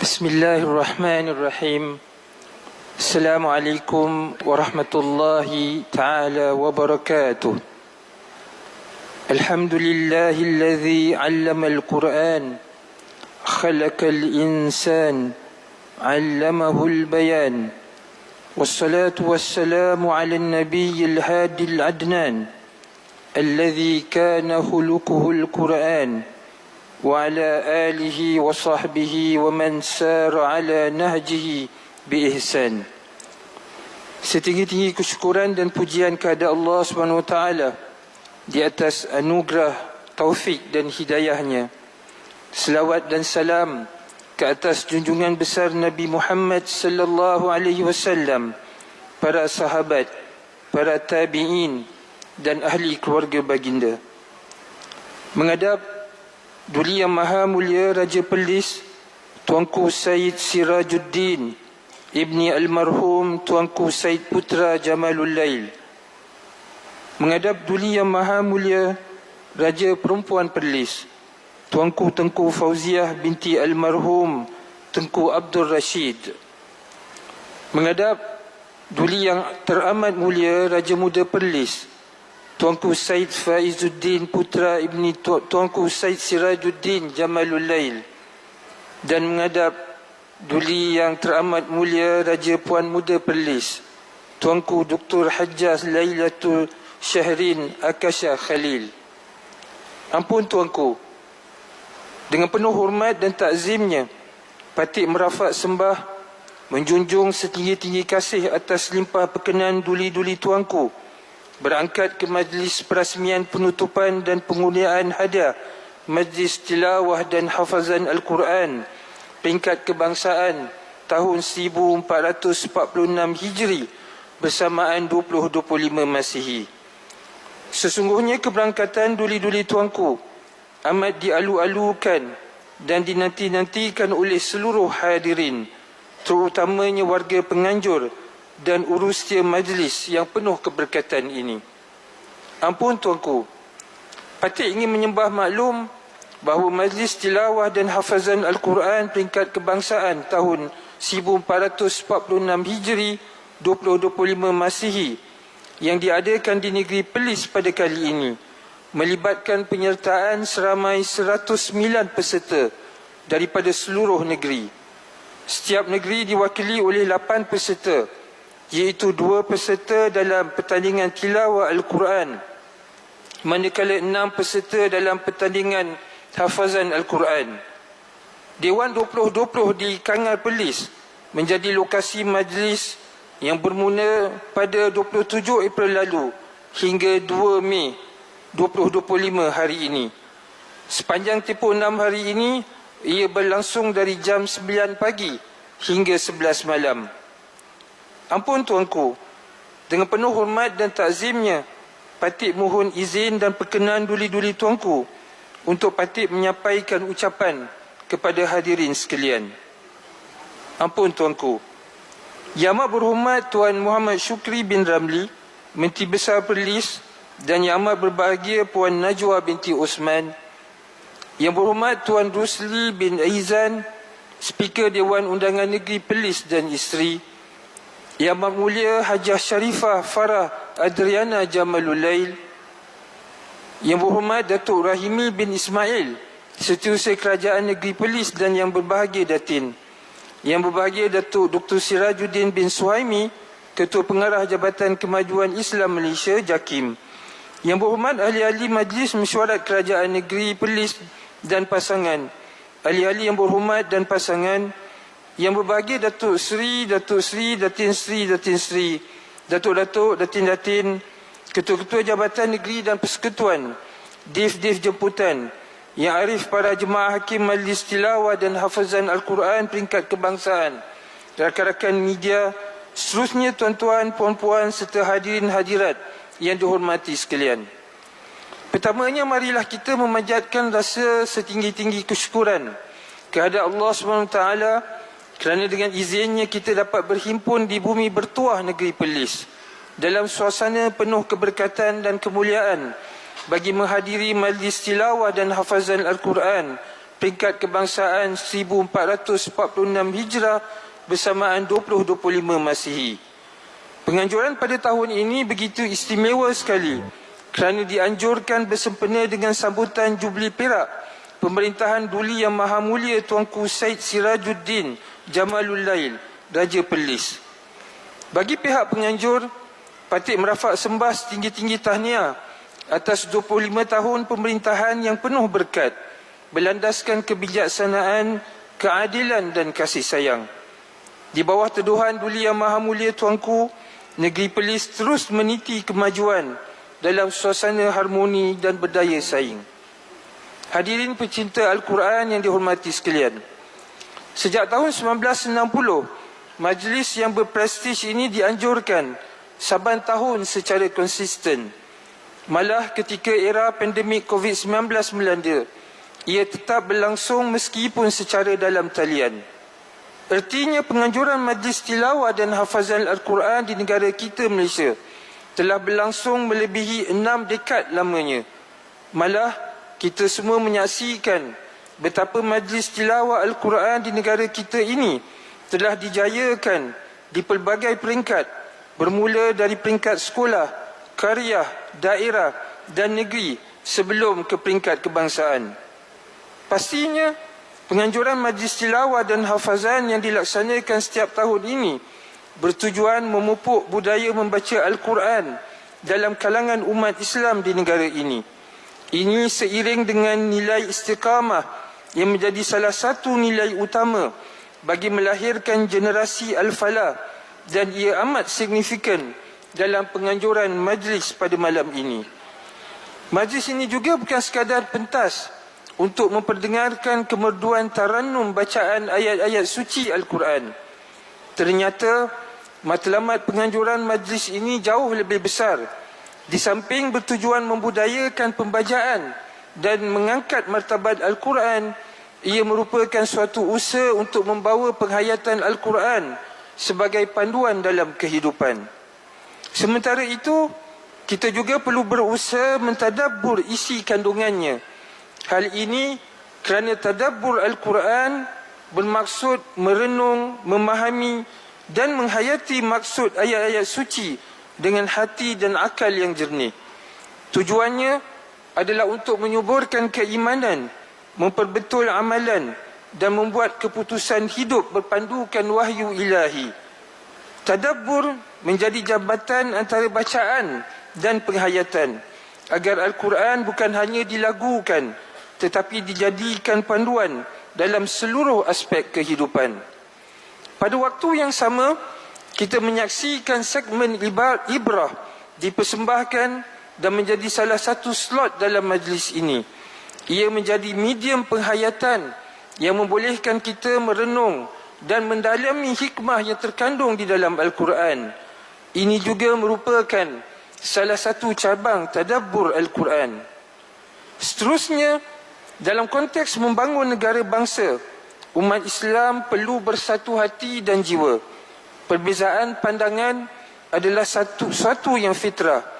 بسم الله الرحمن الرحيم السلام عليكم ورحمة الله تعالى وبركاته الحمد لله الذي علم القرآن خلق الإنسان علمه البيان والصلاة والسلام على النبي الهادي العدنان الذي كان خلقه القرآن وعلى آله وصحبه ومن سار على نهجه بإحسان Setinggi-tinggi kesyukuran dan pujian kepada Allah SWT di atas anugerah, taufik dan hidayahnya. Selawat dan salam ke atas junjungan besar Nabi Muhammad sallallahu alaihi wasallam, para sahabat, para tabi'in dan ahli keluarga baginda. Menghadap Duli Yang Maha Mulia Raja Perlis Tuanku Said Sirajuddin Ibni Almarhum Tuanku Said Putra Jamalul Lail. Menghadap Duli Yang Maha Mulia Raja Perempuan Perlis Tuanku Tengku Fauziah binti Almarhum Tengku Abdul Rashid. Menghadap Duli Yang Teramat Mulia Raja Muda Perlis Tuanku Said Faizuddin Putra Ibni tu Tuanku Said Sirajuddin Jamalul Lail. Dan menghadap Duli yang teramat mulia Raja Puan Muda Perlis Tuanku Dr. Hajjaz Lailatul Syahrin Akasha Khalil. Ampun Tuanku. Dengan penuh hormat dan takzimnya Patik merafak sembah Menjunjung setinggi-tinggi kasih atas limpah perkenan duli-duli Tuanku berangkat ke majlis perasmian penutupan dan penguliaan hadiah Majlis Tilawah dan Hafazan Al-Quran peringkat kebangsaan tahun 1446 Hijri bersamaan 2025 Masihi. Sesungguhnya keberangkatan duli-duli tuanku amat dialu-alukan dan dinanti-nantikan oleh seluruh hadirin terutamanya warga penganjur dan urusnya majlis yang penuh keberkatan ini. Ampun tuanku, Patik ingin menyembah maklum bahawa majlis tilawah dan hafazan Al-Quran peringkat kebangsaan tahun 1446 Hijri 2025 Masihi yang diadakan di negeri Pelis pada kali ini melibatkan penyertaan seramai 109 peserta daripada seluruh negeri. Setiap negeri diwakili oleh 8 peserta iaitu dua peserta dalam pertandingan tilawah Al-Quran manakala enam peserta dalam pertandingan hafazan Al-Quran. Dewan 2020 di Kangar Perlis menjadi lokasi majlis yang bermula pada 27 April lalu hingga 2 Mei 2025 hari ini. Sepanjang tempoh 6 hari ini, ia berlangsung dari jam 9 pagi hingga 11 malam. Ampun tuanku, dengan penuh hormat dan takzimnya, Patik mohon izin dan perkenan duli-duli tuanku untuk Patik menyampaikan ucapan kepada hadirin sekalian. Ampun tuanku. Yang amat berhormat Tuan Muhammad Syukri bin Ramli, Menteri Besar Perlis dan yang amat berbahagia Puan Najwa binti Osman. Yang berhormat Tuan Rusli bin Aizan, Speaker Dewan Undangan Negeri Perlis dan Isteri. Yang Mulia Hajah Sharifah Farah Adriana Jamalul Lail Yang berhormat Datuk Rahimi bin Ismail Setiausaha Kerajaan Negeri Perlis dan yang berbahagia Datin Yang berbahagia Datuk Dr. Sirajuddin bin Suhaimi Ketua Pengarah Jabatan Kemajuan Islam Malaysia JAKIM Yang berhormat ahli-ahli Majlis Mesyuarat Kerajaan Negeri Perlis dan pasangan Ahli-ahli yang berhormat dan pasangan yang berbahagia Datuk Seri, Datuk Seri, Datin Seri, Datin Seri, Datuk-Datuk, Datin-Datin, Ketua-Ketua Jabatan Negeri dan Persekutuan, Div-Div Jemputan, Yang Arif para Jemaah Hakim Majlis Tilawah dan Hafazan Al-Quran peringkat kebangsaan, rakan-rakan media, seterusnya tuan-tuan, puan-puan serta hadirin hadirat yang dihormati sekalian. Pertamanya marilah kita memanjatkan rasa setinggi-tinggi kesyukuran kehadap Allah SWT kerana dengan izinnya kita dapat berhimpun di bumi bertuah negeri Perlis dalam suasana penuh keberkatan dan kemuliaan bagi menghadiri majlis tilawah dan hafazan Al-Quran peringkat kebangsaan 1446 Hijrah bersamaan 2025 Masihi. Penganjuran pada tahun ini begitu istimewa sekali kerana dianjurkan bersempena dengan sambutan Jubli Perak pemerintahan Duli Yang Maha Mulia Tuanku Said Sirajuddin Jamalul Lail, Raja Perlis. Bagi pihak penganjur, patut merafak sembah setinggi-tinggi tahniah atas 25 tahun pemerintahan yang penuh berkat berlandaskan kebijaksanaan, keadilan dan kasih sayang. Di bawah teduhan Duli Yang Maha Mulia Tuanku, negeri Perlis terus meniti kemajuan dalam suasana harmoni dan berdaya saing. Hadirin pecinta Al-Quran yang dihormati sekalian. Sejak tahun 1960, majlis yang berprestij ini dianjurkan saban tahun secara konsisten. Malah ketika era pandemik COVID-19 melanda, ia tetap berlangsung meskipun secara dalam talian. Ertinya penganjuran majlis tilawah dan hafazan Al-Quran di negara kita Malaysia telah berlangsung melebihi enam dekad lamanya. Malah kita semua menyaksikan betapa majlis tilawah Al-Quran di negara kita ini telah dijayakan di pelbagai peringkat bermula dari peringkat sekolah, karya, daerah dan negeri sebelum ke peringkat kebangsaan. Pastinya, penganjuran majlis tilawah dan hafazan yang dilaksanakan setiap tahun ini bertujuan memupuk budaya membaca Al-Quran dalam kalangan umat Islam di negara ini. Ini seiring dengan nilai istiqamah yang menjadi salah satu nilai utama bagi melahirkan generasi Al-Falah dan ia amat signifikan dalam penganjuran majlis pada malam ini. Majlis ini juga bukan sekadar pentas untuk memperdengarkan kemerduan taranum bacaan ayat-ayat suci Al-Quran. Ternyata matlamat penganjuran majlis ini jauh lebih besar. Di samping bertujuan membudayakan pembacaan dan mengangkat martabat Al-Quran, ia merupakan suatu usaha untuk membawa penghayatan Al-Quran sebagai panduan dalam kehidupan. Sementara itu, kita juga perlu berusaha mentadabur isi kandungannya Hal ini kerana tadabbur Al-Quran bermaksud merenung, memahami dan menghayati maksud ayat-ayat suci dengan hati dan akal yang jernih. Tujuannya adalah untuk menyuburkan keimanan, memperbetul amalan dan membuat keputusan hidup berpandukan wahyu ilahi. Tadabbur menjadi jabatan antara bacaan dan penghayatan agar Al-Quran bukan hanya dilagukan tetapi dijadikan panduan dalam seluruh aspek kehidupan. Pada waktu yang sama, kita menyaksikan segmen ibrah dipersembahkan dan menjadi salah satu slot dalam majlis ini. Ia menjadi medium penghayatan yang membolehkan kita merenung dan mendalami hikmah yang terkandung di dalam Al-Quran. Ini juga merupakan salah satu cabang tadabbur Al-Quran. Seterusnya, dalam konteks membangun negara bangsa, umat Islam perlu bersatu hati dan jiwa. Perbezaan pandangan adalah satu satu yang fitrah.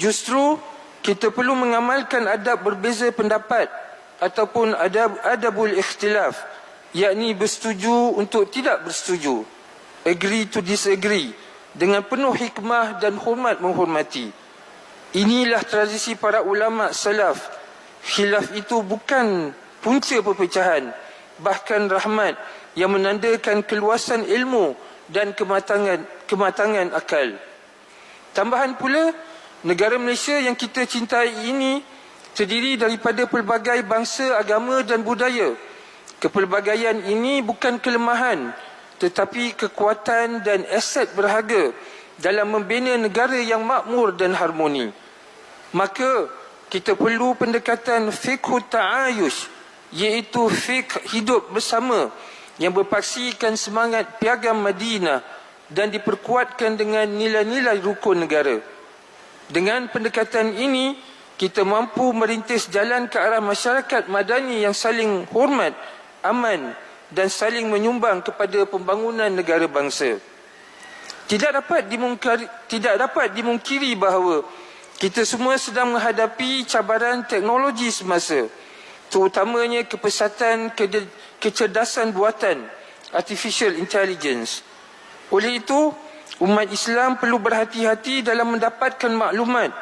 Justru kita perlu mengamalkan adab berbeza pendapat ataupun adab adabul ikhtilaf, yakni bersetuju untuk tidak bersetuju. Agree to disagree dengan penuh hikmah dan hormat menghormati. Inilah tradisi para ulama salaf khilaf itu bukan punca perpecahan bahkan rahmat yang menandakan keluasan ilmu dan kematangan kematangan akal tambahan pula negara Malaysia yang kita cintai ini terdiri daripada pelbagai bangsa agama dan budaya kepelbagaian ini bukan kelemahan tetapi kekuatan dan aset berharga dalam membina negara yang makmur dan harmoni maka kita perlu pendekatan fiqh ta'ayush iaitu fiqh hidup bersama yang berpaksikan semangat piagam Madinah dan diperkuatkan dengan nilai-nilai rukun negara. Dengan pendekatan ini, kita mampu merintis jalan ke arah masyarakat madani yang saling hormat, aman dan saling menyumbang kepada pembangunan negara bangsa. Tidak dapat dimungkiri, tidak dapat dimungkiri bahawa kita semua sedang menghadapi cabaran teknologi semasa. terutamanya kepesatan kecerdasan buatan artificial intelligence. Oleh itu, umat Islam perlu berhati-hati dalam mendapatkan maklumat.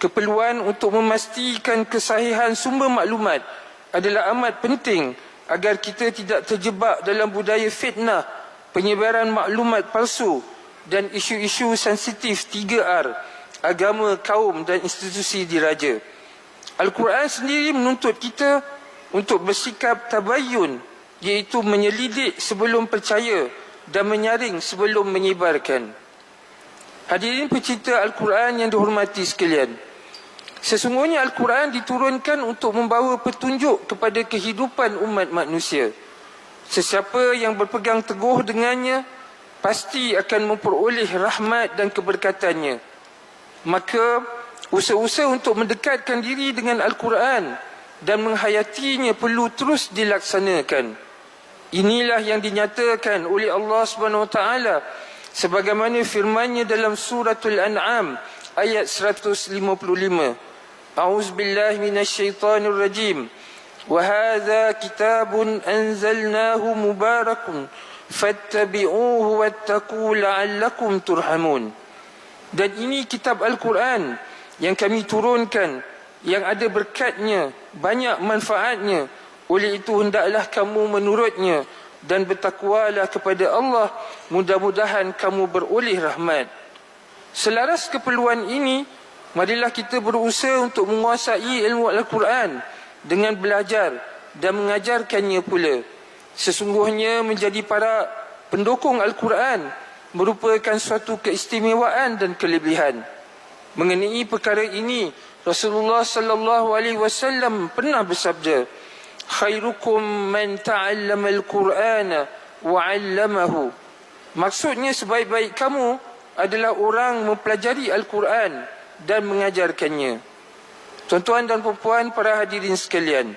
Keperluan untuk memastikan kesahihan sumber maklumat adalah amat penting agar kita tidak terjebak dalam budaya fitnah, penyebaran maklumat palsu dan isu-isu sensitif 3R, agama, kaum dan institusi diraja. Al-Quran sendiri menuntut kita untuk bersikap tabayun iaitu menyelidik sebelum percaya dan menyaring sebelum menyebarkan. Hadirin pecinta Al-Quran yang dihormati sekalian. Sesungguhnya Al-Quran diturunkan untuk membawa petunjuk kepada kehidupan umat manusia. Sesiapa yang berpegang teguh dengannya pasti akan memperoleh rahmat dan keberkatannya. Maka Usaha-usaha untuk mendekatkan diri dengan Al-Quran dan menghayatinya perlu terus dilaksanakan. Inilah yang dinyatakan oleh Allah Subhanahu Wa Taala sebagaimana firman-Nya dalam suratul An'am ayat 155. A'udzu billahi minasyaitonir rajim. Wa hadza kitabun anzalnahu mubarakun fattabi'uhu wattaqu la'allakum turhamun. Dan ini kitab Al-Quran yang kami turunkan yang ada berkatnya, banyak manfaatnya. Oleh itu hendaklah kamu menurutnya dan bertakwalah kepada Allah. Mudah-mudahan kamu beroleh rahmat. Selaras keperluan ini, marilah kita berusaha untuk menguasai ilmu Al-Quran dengan belajar dan mengajarkannya pula. Sesungguhnya menjadi para pendukung Al-Quran merupakan suatu keistimewaan dan kelebihan. Mengenai perkara ini, Rasulullah sallallahu alaihi wasallam pernah bersabda, "Khairukum man ta'allama al-Qur'ana wa 'allamahu." Maksudnya sebaik-baik kamu adalah orang mempelajari Al-Quran dan mengajarkannya. Tuan-tuan dan puan para hadirin sekalian,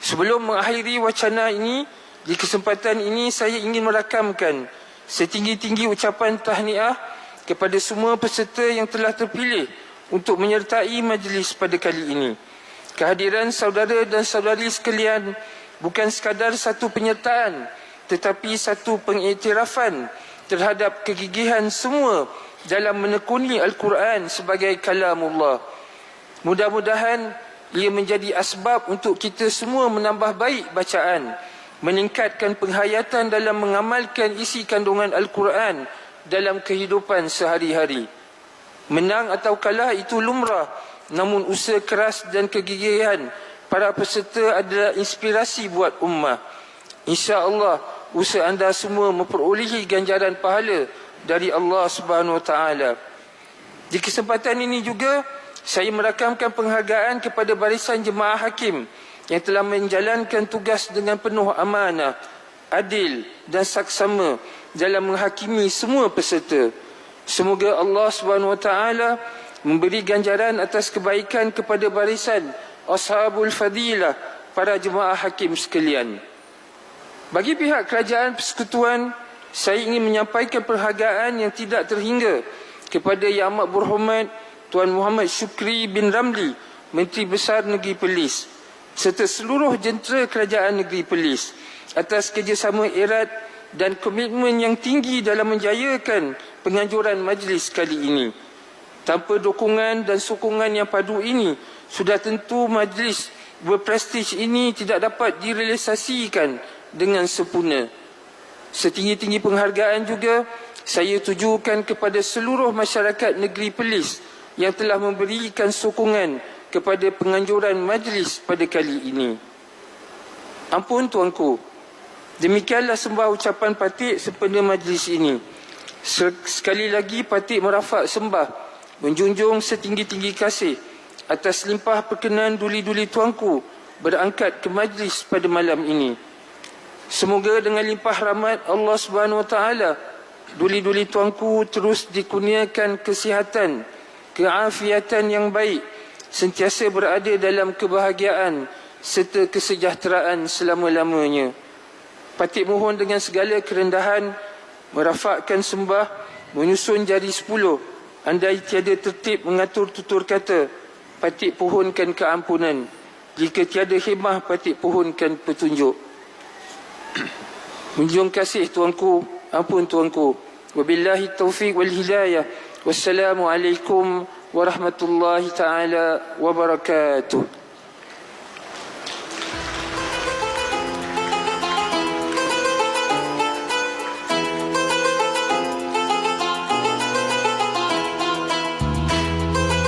sebelum mengakhiri wacana ini, di kesempatan ini saya ingin merakamkan setinggi-tinggi ucapan tahniah kepada semua peserta yang telah terpilih untuk menyertai majlis pada kali ini. Kehadiran saudara dan saudari sekalian bukan sekadar satu penyertaan tetapi satu pengiktirafan terhadap kegigihan semua dalam menekuni Al-Quran sebagai kalamullah. Mudah-mudahan ia menjadi asbab untuk kita semua menambah baik bacaan, meningkatkan penghayatan dalam mengamalkan isi kandungan Al-Quran dalam kehidupan sehari-hari. Menang atau kalah itu lumrah, namun usaha keras dan kegigihan para peserta adalah inspirasi buat ummah. Insya-Allah usaha anda semua memperolehi ganjaran pahala dari Allah Subhanahu Wa Taala. Di kesempatan ini juga saya merakamkan penghargaan kepada barisan jemaah hakim yang telah menjalankan tugas dengan penuh amanah, adil dan saksama dalam menghakimi semua peserta. Semoga Allah Subhanahu Wa Taala memberi ganjaran atas kebaikan kepada barisan ashabul fadilah para jemaah hakim sekalian. Bagi pihak kerajaan persekutuan, saya ingin menyampaikan perhargaan yang tidak terhingga kepada Yang Amat Berhormat Tuan Muhammad Syukri bin Ramli, Menteri Besar Negeri Perlis, serta seluruh jentera kerajaan negeri Perlis atas kerjasama erat dan komitmen yang tinggi dalam menjayakan penganjuran majlis kali ini. Tanpa dukungan dan sokongan yang padu ini, sudah tentu majlis berprestij ini tidak dapat direalisasikan dengan sempurna. Setinggi-tinggi penghargaan juga saya tujukan kepada seluruh masyarakat negeri Perlis yang telah memberikan sokongan kepada penganjuran majlis pada kali ini. Ampun tuanku, Demikianlah sembah ucapan patik sempena majlis ini. Sekali lagi patik merafak sembah menjunjung setinggi-tinggi kasih atas limpah perkenan duli-duli tuanku berangkat ke majlis pada malam ini. Semoga dengan limpah rahmat Allah Subhanahu Wa Taala duli-duli tuanku terus dikurniakan kesihatan, keafiatan yang baik, sentiasa berada dalam kebahagiaan serta kesejahteraan selama-lamanya. Patik mohon dengan segala kerendahan merafakkan sembah menyusun jari sepuluh andai tiada tertib mengatur tutur kata patik pohonkan keampunan Jika tiada hikmah patik pohonkan petunjuk. Menjung kasih tuanku, ampun tuanku. Wabillahi taufiq wal hidayah. Wassalamualaikum warahmatullahi taala wabarakatuh.